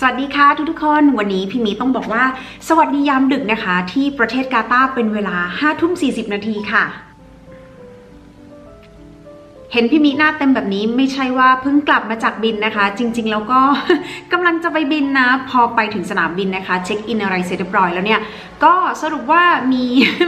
สวัสดีค่ะทุกๆคน วันนี้พี่มีต้องบอกว่า สวัสดียามดึกนะคะ ที่ประเทศกาตาร์เป็นเวลา5ทุ่ม40 นาทีค่ะ เห็นพี่มีหน้าเต็มแบบนี้ไม่ใช่ว่าเพิ่งกลับมาจากบินนะคะ จริง ๆ แล้วก็กำลังจะไปบินนะ พอไปถึงสนามบินนะคะ เช็คอินอะไรเสร็จเรียบร้อยแล้วเนี่ย ก็สรุปว่ามี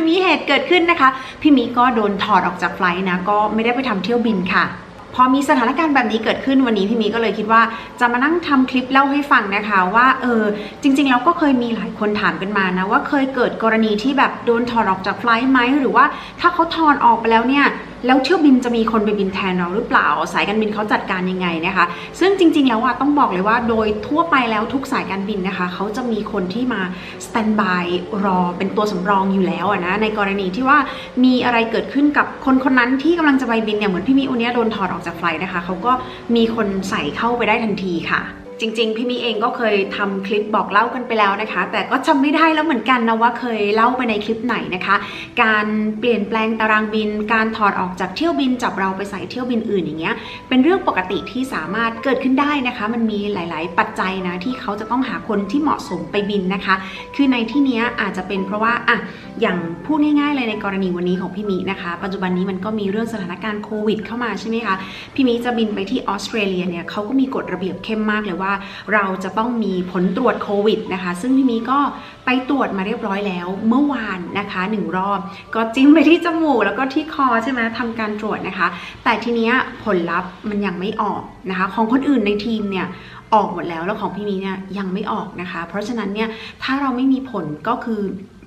มีเหตุเกิดขึ้นนะคะ พี่มีก็โดนถอดออกจากไฟล์นะ ก็ไม่ได้ไปทำเที่ยวบินค่ะ พอมีสถานการณ์แบบนี้เกิดขึ้นวันนี้พี่มีก็เลยคิดว่าจะมานั่งทำคลิปเล่าให้ฟังนะคะว่าเออจริงๆแล้วก็เคยมีหลายคนถามกันมานะว่าเคยเกิดกรณีที่แบบโดนถอดออกจากไฟล์ไหมหรือว่าถ้าเขาถอนออกไปแล้วเนี่ย แล้วเที่ยวบินจะมีคนไปบินแทนเราหรือเปล่า สายการบินเขาจัดการยังไงนะคะ ซึ่งจริง ๆ แล้วอะต้องบอกเลยว่าโดยทั่วไปแล้วทุกสายการบินนะคะเขาจะมีคนที่มาสแตนบายรอเป็นตัวสำรองอยู่แล้วนะในกรณีที่ว่ามีอะไรเกิดขึ้นกับคนคนนั้นที่กำลังจะไปบินเนี่ยเหมือนพี่มีอุเนี้ยโดนถอดออกจากไฟล์นะคะเขาก็มีคนใส่เข้าไปได้ทันทีค่ะ จริง ๆ พี่มีเองก็เคยทำคลิปบอกเล่ากันไปแล้วนะคะ แต่ก็จำไม่ได้แล้วเหมือนกันนะว่าเคยเล่าไปในคลิปไหนนะคะ การเปลี่ยนแปลงตารางบิน การถอดออกจากเที่ยวบินจับเราไปใส่เที่ยวบินอื่นอย่างเงี้ยเป็นเรื่องปกติที่สามารถเกิดขึ้นได้นะคะ มันมีหลาย ๆ ปัจจัยนะที่เขาจะต้องหาคนที่เหมาะสมไปบินนะคะ คือในที่เนี้ยอาจจะเป็นเพราะว่าอะอย่างพูดง่าย ๆ เลยในกรณีวันนี้ของพี่มีนะคะ ปัจจุบันนี้มันก็มีเรื่องสถานการณ์โควิด เข้ามาใช่ไหมคะพี่มีจะบินไปที่ออสเตรเลียเนี่ยเขาก็มีกฎระเบียบเข้มมากเลยว่าเราจะต้องมีผลตรวจโควิดนะคะ ซึ่งพี่มีก็ไปตรวจมาเรียบร้อยแล้วเมื่อวานนะคะหนึ่งรอบ ก็จิ้มไปที่จมูกแล้วก็ที่คอใช่ไหมทำการตรวจนะคะ แต่ทีเนี้ยผลลัพธ์มันยังไม่ออกนะคะ ของคนอื่นในทีมเนี่ยออกหมดแล้วแล้วของพี่มีเนี่ยยังไม่ออกนะคะ เพราะฉะนั้นเนี่ยถ้าเราไม่มีผลก็คือ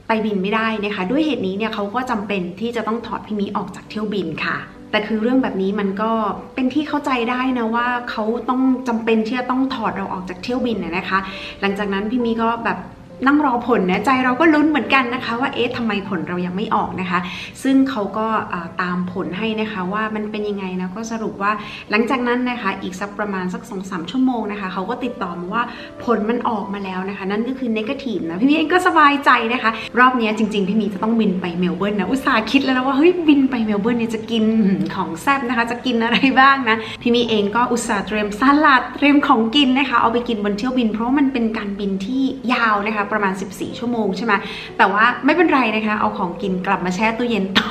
ไปบินไม่ได้นะคะ ด้วยเหตุนี้เนี่ยเขาก็จำเป็นที่จะต้องถอดพี่มีออกจากเที่ยวบินค่ะ แต่คือเรื่องแบบนี้มันก็เป็นที่เข้าใจได้นะว่าเขาต้องจำเป็นที่จะต้องถอดเราออกจากเที่ยวบินนนะคะ หลังจากนั้นพี่มีก็แบบ นั่งรอผลนะใจเราก็ลุ้นเหมือนกันนะคะ ว่าเอ๊ะทำไมผลเรายังไม่ออกนะคะ ซึ่งเขาก็ตามผลให้นะคะว่ามันเป็นยังไงนะก็สรุปว่าหลังจากนั้นนะคะอีกสักประมาณสัก2องสามชั่วโมงนะคะเขาก็ติดต่อมาว่าผลมันออกมาแล้วนะคะ นั่นก็คือ negative นะพี่มีเองก็สบายใจนะคะ รอบนี้จริง ๆ พี่มีจะต้องบินไปเมลเบิร์นนะอุตส่าห์คิดแล้วนะว่าเฮ้ยบินไปเมลเบิร์นเนี่ยจะกินของแซ่บนะคะ จะกินอะไรบ้างนะพี่มีเองก็อุตส่าห์เตรียมสลัดเตรียมของกินนะคะ เอาไปกินบนเที่ยวบิน เพราะมันเป็นการบินที่ยาวนะคะประมาณ 14 ชั่วโมงใช่ไหมแต่ว่าไม่เป็นไรนะคะ เอาของกินกลับมาแช่ตู้เย็นต่อ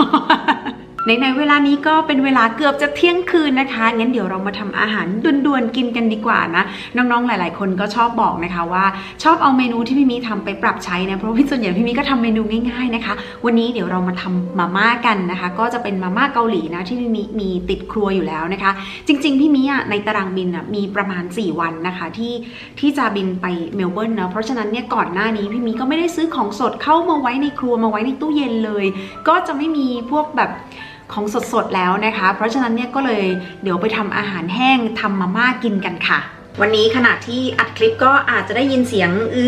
ในเวลานี้ก็เป็นเวลาเกือบจะเที่ยงคืนนะคะ งั้นเดี๋ยวเรามาทำอาหารด่วนๆกินกันดีกว่านะ น้องๆ หลาย ๆ คนก็ชอบบอกนะคะว่า ชอบเอาเมนูที่พี่มีทำไปปรับใช้นะ เพราะว่าพี่ส่วนใหญ่พี่มีก็ทำเมนูง่ายๆนะคะ วันนี้เดี๋ยวเรามาทำมาม่ากันนะคะ ก็จะเป็นมาม่าเกาหลีนะที่พี่มีมีติดครัวอยู่แล้วนะคะ จริง ๆ พี่มีอะในตารางบินอะมีประมาณ 4 วันนะคะที่ที่จะบินไปเมลเบิร์นเนาะ เพราะฉะนั้นเนี่ยก่อนหน้านี้พี่มีก็ไม่ได้ซื้อของสดเข้ามาไว้ในครัวมาไว้ในตู้เย็นเลย ก็จะไม่มีพวกแบบ ของสดๆแล้วนะคะ เพราะฉะนั้นเนี่ยก็เลยเดี๋ยวไปทำอาหารแห้งทำมาม่ากินกันค่ะ วันนี้ขณะที่อัดคลิปก็อาจจะได้ยินเสียงอื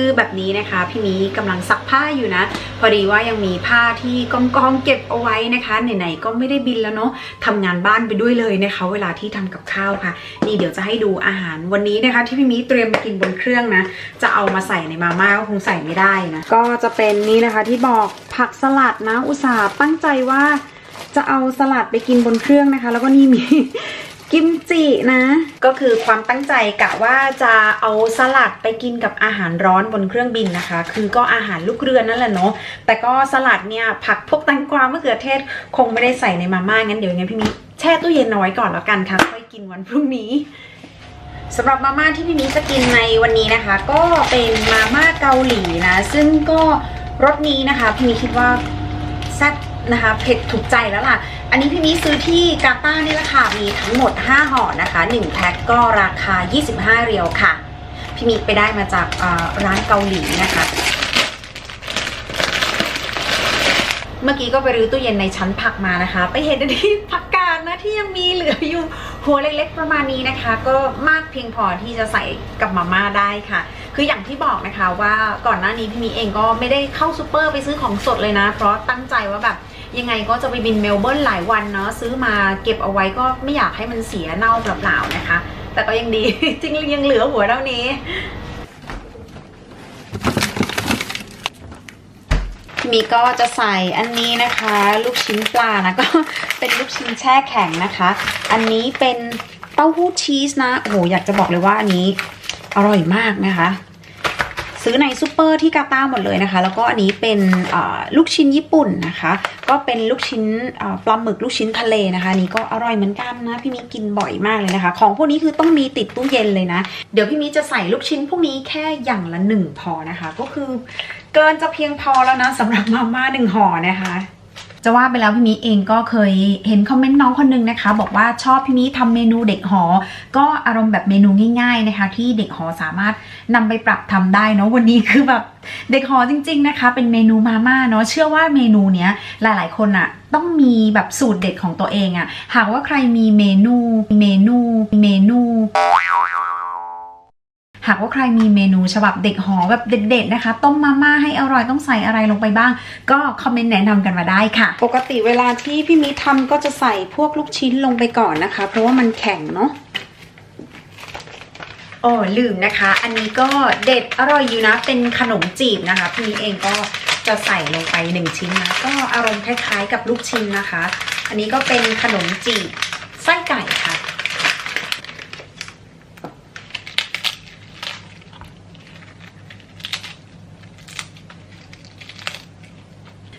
อแบบนี้นะคะ พี่มีกำลังซักผ้าอยู่นะ พอดีว่ายังมีผ้าที่กองกองเก็บเอาไว้นะคะไหนๆก็ไม่ได้บินแล้วเนาะทำงานบ้านไปด้วยเลยนะคะ เวลาที่ทำกับข้าวค่ะ นี่เดี๋ยวจะให้ดูอาหารวันนี้นะคะ ที่พี่มีเตรียมไปกินบนเครื่องนะ จะเอามาใส่ในมาม่าก็คงใส่ไม่ได้นะก็จะเป็นนี่นะคะที่บอกผักสลัดนะอุตส่าห์ตั้งใจว่า จะเอาสลัดไปกินบนเครื่องนะคะ แล้วก็นี่มีกิมจินะ ก็คือความตั้งใจกะว่าจะเอาสลัดไปกินกับอาหารร้อนบนเครื่องบินนะคะ คือก็อาหารลูกเรือนั่นแหละเนาะแต่ก็สลัดเนี่ยผักพวกแตงกวามะเขือเทศคงไม่ได้ใส่ในมาม่างั้นเดี๋ยวยังไงพี่มีแช่ตู้เย็นเอาไว้ก่อนแล้วกันค่ะค่อยกินวันพรุ่งนี้สำหรับมาม่าที่พี่มิจะกินในวันนี้นะคะ ก็เป็นมาม่าเกาหลีนะ ซึ่งก็รสนี้นะคะ พี่มิคิดว่าแซ่บ นะคะเผ็ดถูกใจแล้วล่ะ อันนี้พี่มิซื้อที่กาตานี่แหละค่ะ มีทั้งหมด 5ห่อนะคะ1แพ็คก็ราคา 25 เรียวค่ะ พี่มิไปได้มาจากร้านเกาหลีนะคะ เมื่อกี้ก็ไปรื้อตู้เย็นในชั้นผักมานะคะ ไปเห็นอันที่ผักกาดนะที่ยังมีเหลืออยู่หัวเล็กๆประมาณนี้นะคะ ก็มากเพียงพอที่จะใส่กับมาม่าได้ค่ะ คืออย่างที่บอกนะคะว่าก่อนหน้านี้พี่มีเองก็ไม่ได้เข้าซูเปอร์ไปซื้อของสดเลยนะ เพราะตั้งใจว่าแบบ ยังไงก็จะไปบินเมลเบิร์นหลายวันเนาะซื้อมาเก็บเอาไว้ก็ไม่อยากให้มันเสียเน่าเปล่าๆนะคะ แต่ก็ยังดี จริงยังเหลือหัวเท่านี้มีก็จะใส่อันนี้นะคะ ลูกชิ้นปลานะก็เป็นลูกชิ้นแช่แข็งนะคะ อันนี้เป็นเต้าหู้ชีสนะโอ้โหอยากจะบอกเลยว่าอันนี้อร่อยมากนะคะ ซื้อในซูเปอร์ที่กาตาร์หมดเลยนะคะ แล้วก็อันนี้เป็นลูกชิ้นญี่ปุ่นนะคะ ก็เป็นลูกชิ้นปลาหมึกลูกชิ้นทะเลนะคะนี่ก็อร่อยเหมือนกันนะพี่มีกินบ่อยมากเลยนะคะ ของพวกนี้คือต้องมีติดตู้เย็นเลยนะ เดี๋ยวพี่มีจะใส่ลูกชิ้นพวกนี้แค่อย่างละหนึ่งพอนะคะ ก็คือเกินจะเพียงพอแล้วนะสำหรับมาม่าหนึ่งห่อนะคะ จะว่าไปแล้วพี่มีเองก็เคยเห็นคอมเมนต์น้องคนนึงนะคะ บอกว่าชอบพี่มีทำเมนูเด็กหอ ก็อารมณ์แบบเมนูง่ายๆนะคะ ที่เด็กหอสามารถนำไปปรับทำได้เนาะวันนี้คือแบบเด็กหอจริง ๆนะคะ เป็นเมนูมาม่าเนาะเชื่อว่าเมนูเนี้ยหลายๆคนอะต้องมีแบบสูตรเด็ดของตัวเองอะหากว่าใครมีเมนู หากว่าใครมีเมนูฉบับเด็กหอแบบเด็ดๆนะคะ ต้มมาม่าให้อร่อยต้องใส่อะไรลงไปบ้าง ก็คอมเมนต์แนะนำกันมาได้ค่ะ ปกติเวลาที่พี่มีทำก็จะใส่พวกลูกชิ้นลงไปก่อนนะคะ เพราะว่ามันแข็งเนาะโอ้ลืมนะคะ อันนี้ก็เด็ดอร่อยอยู่นะ เป็นขนมจีบนะคะพี่มีเองก็จะใส่ลงไปหนึ่งชิ้นนะ ก็อารมณ์คล้ายๆกับลูกชิ้นนะคะ อันนี้ก็เป็นขนมจีบไส้ไก่ค่ะ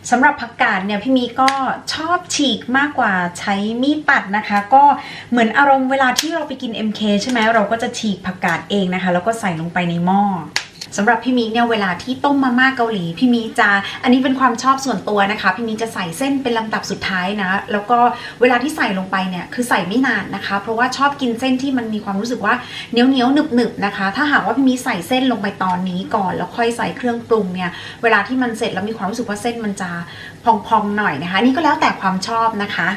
สำหรับผักกาดเนี่ยพี่มีก็ชอบฉีกมากกว่าใช้มีดตัดนะคะ ก็เหมือนอารมณ์เวลาที่เราไปกิน MK ใช่ไหมเราก็จะฉีกผักกาดเองนะคะ แล้วก็ใส่ลงไปในหม้อ สำหรับพี่มีเนี่ยเวลาที่ต้มมาม่าเกาหลีพี่มีจะอันนี้เป็นความชอบส่วนตัวนะคะ พี่มีจะใส่เส้นเป็นลำดับสุดท้ายนะ แล้วก็เวลาที่ใส่ลงไปเนี่ยคือใส่ไม่นานนะคะ เพราะว่าชอบกินเส้นที่มันมีความรู้สึกว่าเหนียวเหนียวหนึบหนึบนะคะ ถ้าหากว่าพี่มีใส่เส้นลงไปตอนนี้ก่อน แล้วค่อยใส่เครื่องปรุงเนี่ยเวลาที่มันเสร็จแล้วมีความรู้สึกว่าเส้นมันจะพองๆหน่อยนะคะ นี่ก็แล้วแต่ความชอบนะคะ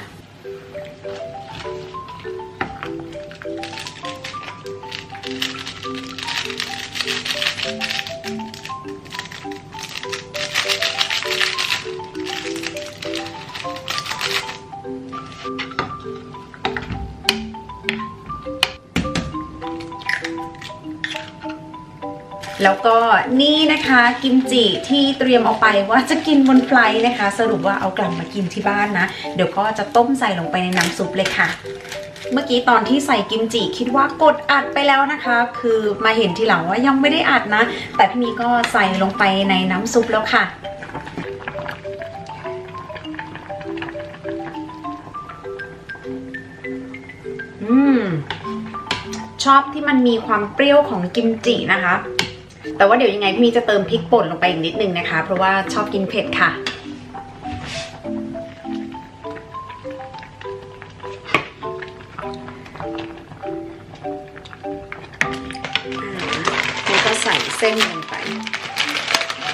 แล้วก็นี่นะคะกิมจิที่เตรียมเอาไปว่าจะกินบนไฟลนะคะ สรุปว่าเอากลับมากินที่บ้านนะ เดี๋ยวก็จะต้มใส่ลงไปในน้ำซุปเลยค่ะเมื่อกี้ตอนที่ใส่กิมจิคิดว่ากดอัดไปแล้วนะคะ คือมาเห็นทีหลังว่ายังไม่ได้อัดนะ แต่พี่มีก็ใส่ลงไปในน้ำซุปแล้วค่ะ อืม ชอบที่มันมีความเปรี้ยวของกิมจินะคะ แต่ว่าเดี๋ยวยังไงพี่มีจะเติมพริกป่นลงไปอีกนิดนึงนะคะ เพราะว่าชอบกินเผ็ดค่ะแล้วก็ใส่เส้นลงไป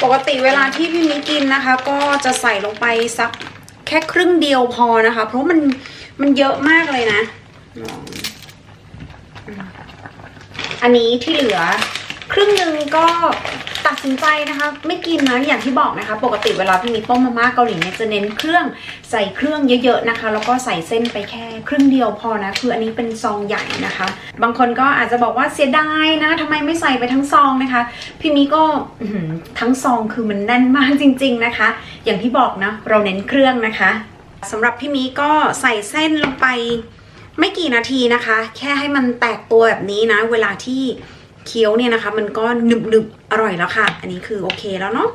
ปกติเวลาที่พี่มีกินนะคะ ก็จะใส่ลงไปสักแค่ครึ่งเดียวพอนะคะ เพราะมันมันเยอะมากเลยนะลองอืมอันนี้ที่เหลือ ครึ่งหนึ่งก็ตัดสินใจนะคะ ไม่กินนะอย่างที่บอกนะคะ ปกติเวลาพี่มีต้มมาม่าเกาหลีเนี่ยจะเน้นเครื่องใส่เครื่องเยอะๆนะคะ แล้วก็ใส่เส้นไปแค่ครึ่งเดียวพอนะ คืออันนี้เป็นซองใหญ่นะคะ บางคนก็อาจจะบอกว่าเสียดายนะทำไมไม่ใส่ไปทั้งซองนะคะ พี่มีก็ทั้งซองคือมันแน่นมากจริง ๆนะคะ อย่างที่บอกนะเราเน้นเครื่องนะคะสำหรับพี่มีก็ใส่เส้นลงไปไม่กี่นาทีนะคะ แค่ให้มันแตกตัวแบบนี้นะ เวลาที่ เคี้ยวเนี่ยนะคะ มันก็หนึบหนึบๆอร่อยแล้วค่ะ อันนี้คือโอเคแล้วเนาะ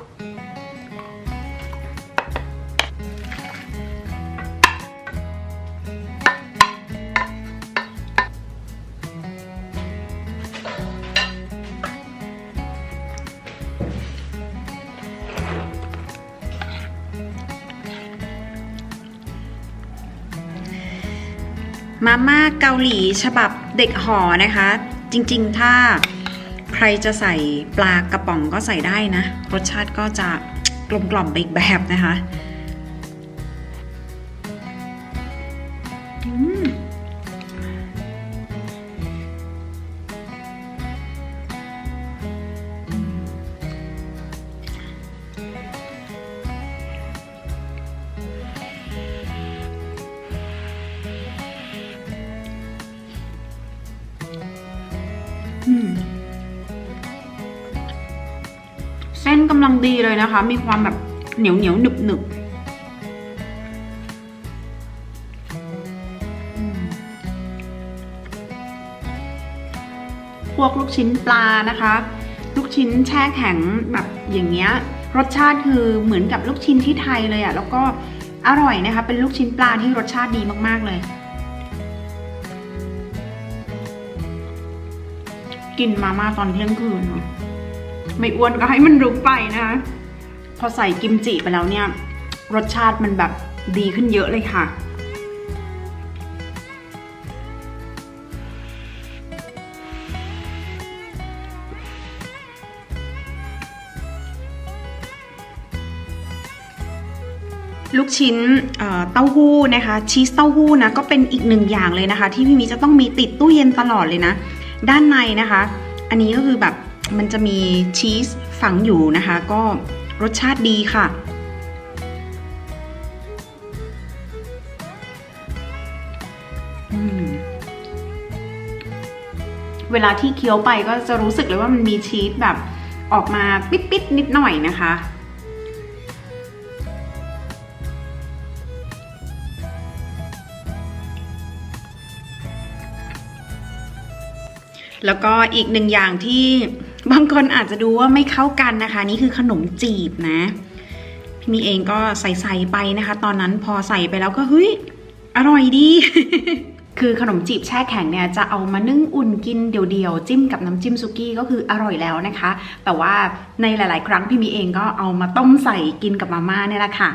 มาม่าเกาหลีฉบับเด็กหอนะคะ จริงๆ ถ้า ใครจะใส่ปลากระป๋องก็ใส่ได้นะ รสชาติก็จะกลมกล่อมไปอีกแบบนะคะ กำลังดีเลยนะคะ มีความแบบเหนียวเหนียวหนึบหนึบอืมโหวกลูกชิ้นปลานะคะ ลูกชิ้นแช่แข็งแบบอย่างเงี้ยรสชาติคือเหมือนกับลูกชิ้นที่ไทยเลยอะ่ะแล้วก็อร่อยนะคะ เป็นลูกชิ้นปลาที่รสชาติดีมากๆเลย กินมาม่าตอนเที่ยงคืนเนอะ ไม่อ้วนก็ให้มันรุกไปนะคะ พอใส่กิมจิไปแล้วเนี่ย รสชาติมันแบบดีขึ้นเยอะเลยค่ะ ลูกชิ้นเอ่อเต้าหู้นะคะ ชีสเต้าหู้นะก็เป็นอีกหนึ่งอย่างเลยนะคะ ที่พี่มีจะต้องมีติดตู้เย็นตลอดเลยนะ ด้านในนะคะ อันนี้ก็คือแบบ มันจะมีชีสฝังอยู่นะคะ ก็รสชาติดีค่ะ เวลาที่เคี้ยวไปก็จะรู้สึกเลยว่ามันมีชีสแบบออกมาปิดๆนิดหน่อยนะคะแล้วก็อีกหนึ่งอย่างที่ บางคนอาจจะดูว่าไม่เข้ากันนะคะ นี่คือขนมจีบนะ พี่มีเองก็ใส่ใส่ไปนะคะ ตอนนั้นพอใส่ไปแล้วก็เฮ้ยอร่อยดี คือขนมจีบแช่แข็งเนี่ยจะเอามานึ่งอุ่นกินเดี่ยวๆ จิ้มกับน้ำจิ้มซุกี้ก็คืออร่อยแล้วนะคะ แต่ว่าในหลาย ๆ ครั้งพี่มีเองก็เอามาต้มใส่กินกับมาม่าเนี่ยแหละค่ะ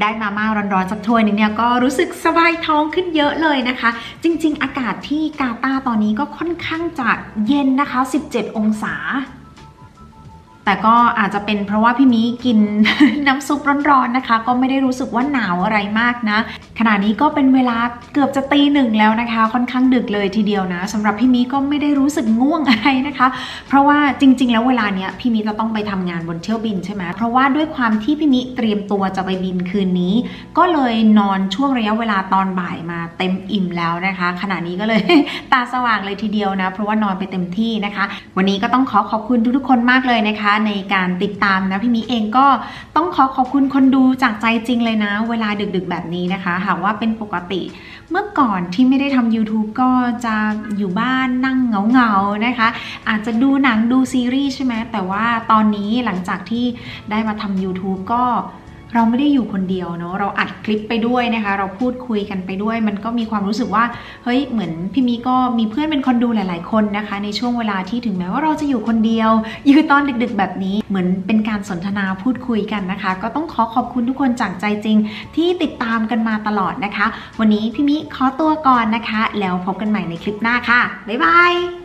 ได้มาม่าร้อนๆสักถ้วยนึงเนี่ยก็รู้สึกสบายท้องขึ้นเยอะเลยนะคะ จริง ๆ อากาศที่กาตาตอนนี้ก็ค่อนข้างจะเย็นนะคะ 17 องศา แต่ก็อาจจะเป็นเพราะว่าพี่มีกินน้ำซุปร้อนๆนะคะ ก็ไม่ได้รู้สึกว่าหนาวอะไรมากนะ ขณะนี้ก็เป็นเวลาเกือบจะตีหนึ่งแล้วนะคะ ค่อนข้างดึกเลยทีเดียวนะสำหรับพี่มีก็ไม่ได้รู้สึกง่วงอะไรนะคะ เพราะว่าจริง ๆ แล้วเวลาเนี้ยพี่มีจะต้องไปทำงานบนเที่ยวบินใช่ไหมเพราะว่าด้วยความที่พี่มิเตรียมตัวจะไปบินคืนนี้ ก็เลยนอนช่วงระยะเวลาตอนบ่ายมาเต็มอิ่มแล้วนะคะ ขณะนี้ก็เลยตาสว่างเลยทีเดียวนะ เพราะว่านอนไปเต็มที่นะคะ วันนี้ก็ต้องขอขอบคุณทุกๆคนมากเลยนะคะในการติดตามนะพี่มิเองก็ต้องขอขอบคุณคนดูจากใจจริงเลยนะ เวลาดึกๆแบบนี้นะคะหากว่าเป็นปกติเมื่อก่อนที่ไม่ได้ทำ YouTube ก็จะอยู่บ้านนั่งเหงาๆนะคะ อาจจะดูหนังดูซีรีส์ใช่ไหมแต่ว่าตอนนี้หลังจากที่ได้มาทำ YouTube ก็ เราไม่ได้อยู่คนเดียวเนาะเราอัดคลิปไปด้วยนะคะ เราพูดคุยกันไปด้วย มันก็มีความรู้สึกว่าเฮ้ยเหมือนพี่มีก็มีเพื่อนเป็นคนดูหลาย ๆ คนนะคะ ในช่วงเวลาที่ถึงแม้ว่าเราจะอยู่คนเดียวอยู่ตอนดึกๆ แบบนี้เหมือนเป็นการสนทนาพูดคุยกันนะคะ ก็ต้องขอขอบคุณทุกคนจากใจจริง ที่ติดตามกันมาตลอดนะคะ วันนี้พี่มิขอตัวก่อนนะคะ แล้วพบกันใหม่ในคลิปหน้าค่ะบ๊ายบาย